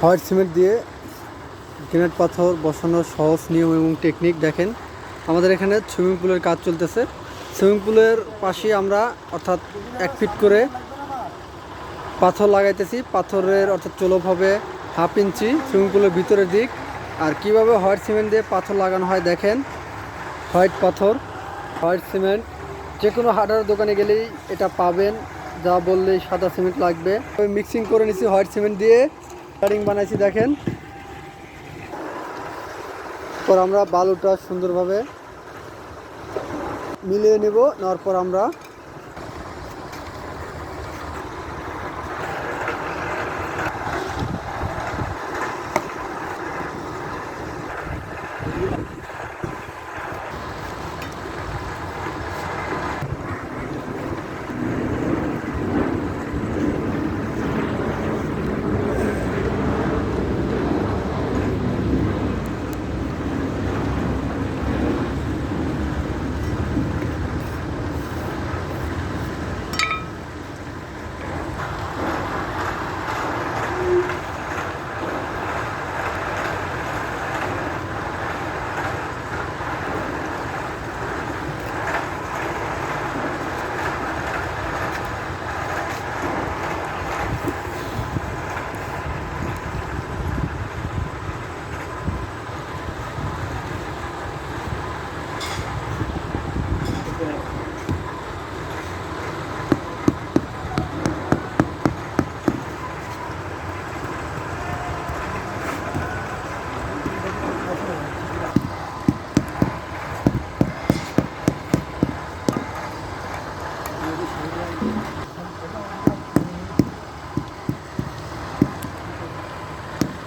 White cement দিয়ে granite পাথর বসানোর সহজ নিয়ম এবং টেকনিক দেখেন। আমাদের এখানে সুইমিং পুলের কাজ চলতেছে। সুইমিং পুলের পাশে আমরা অর্থাৎ এক ফিট করে পাথর লাগাইতেছি। পাথরের অর্থাৎ চলপ হবে হাফ ইঞ্চি সুইমিং পুলের ভিতরের দিক। আর কীভাবে হোয়াইট সিমেন্ট দিয়ে পাথর লাগানো হয় দেখেন। হোয়াইট পাথর, হোয়াইট সিমেন্ট যে কোনো হার্ডওয়্যার দোকানে গেলেই এটা পাবেন। যা বললেই সাদা সিমেন্ট লাগবে। আমি মিক্সিং করে নিছি হোয়াইট সিমেন্ট দিয়ে। কাটিং বানাইছি দেখেন। পর আমরা বালুটা সুন্দরভাবে মিলিয়ে নেব নেওয়ার পর আমরা 嗯